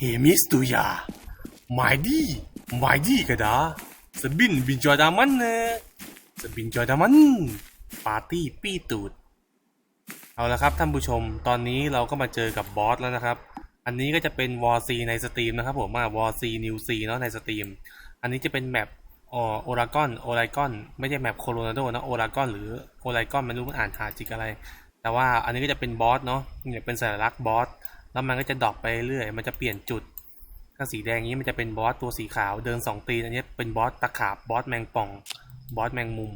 เฮมิสตุยาหมายดีหมายดีกระดาสบินบินจอดามันเนอะสบินจอดามันปาร์ตี้ปี้ตูด เอาละครับท่านผู้ชมตอนนี้เราก็มาเจอกับบอสแล้วนะครับ อันนี้ก็จะเป็นวอร์ซีในสตรีมนะครับผมว่าวอร์ซีนิวซีเนาะในสตรีม อันนี้จะเป็นแมปออโอรากอนโอไรกอนไม่ใช่แมปโคโลราโดนะโอรากอนหรือโอไรกอนไม่รู้มันอ่านหาจิกอะไร แต่ว่าอันนี้ก็จะเป็นบอสเนาะเนี่ยเป็นสัญลักษณ์บอส แล้วมันก็จะดรอปไปเรื่อย มันจะเปลี่ยนจุด ถ้าสีแดงนี้มันจะเป็นบอสตัวสีขาวเดินสองตีนอันนี้เป็นบอสตะขาบบอสแมงป่อง บอสแมงมุม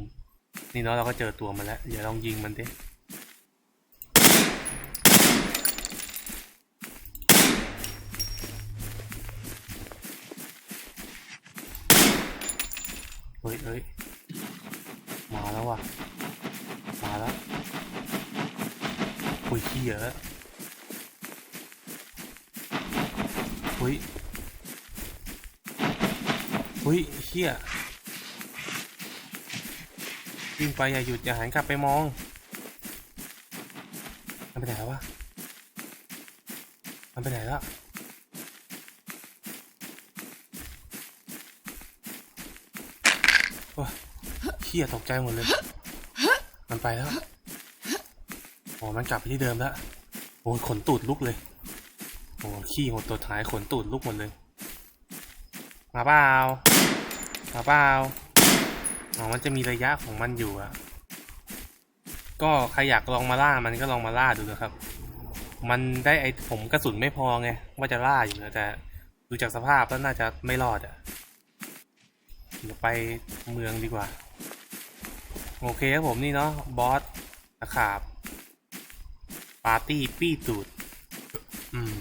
นี่เนาะเราก็เจอตัวมันแล้วเดี๋ยวลองยิงมันดิเฮ้ยเฮ้ยมาแล้วว่ะ มาแล้วคุยขี้เยอะเฮ้ยเฮ้ยเฮียวิ่งไปอย่าหยุดอย่าหันกลับไปมองมันไปไหนแล้ววะมันไปไหนแล้วโอ้ยเฮียตกใจหมดเลย มันไปแล้วโอ้มันกลับไปที่เดิมแล้ว โอ้ยขนตูดลุกเลย โอ้ขี้หดตัวท้ายขนตูดลุกหมดเลย มาเปล่ามาเปล่าอ๋อมันจะมีระยะของมันอยู่อะก็ใครอยากลองมาล่ามันก็ลองมาล่าดูนะครับ มันได้ไอผมกระสุนไม่พอไงว่าจะล่าอยู่นะแต่ดูจากสภาพแล้วน่าจะไม่รอดอะเดี๋ยวไปเมืองดีกว่า โอเคครับผมนี่เนาะบอสตะขาบ ปาร์ตี้ปี้ตูด อืม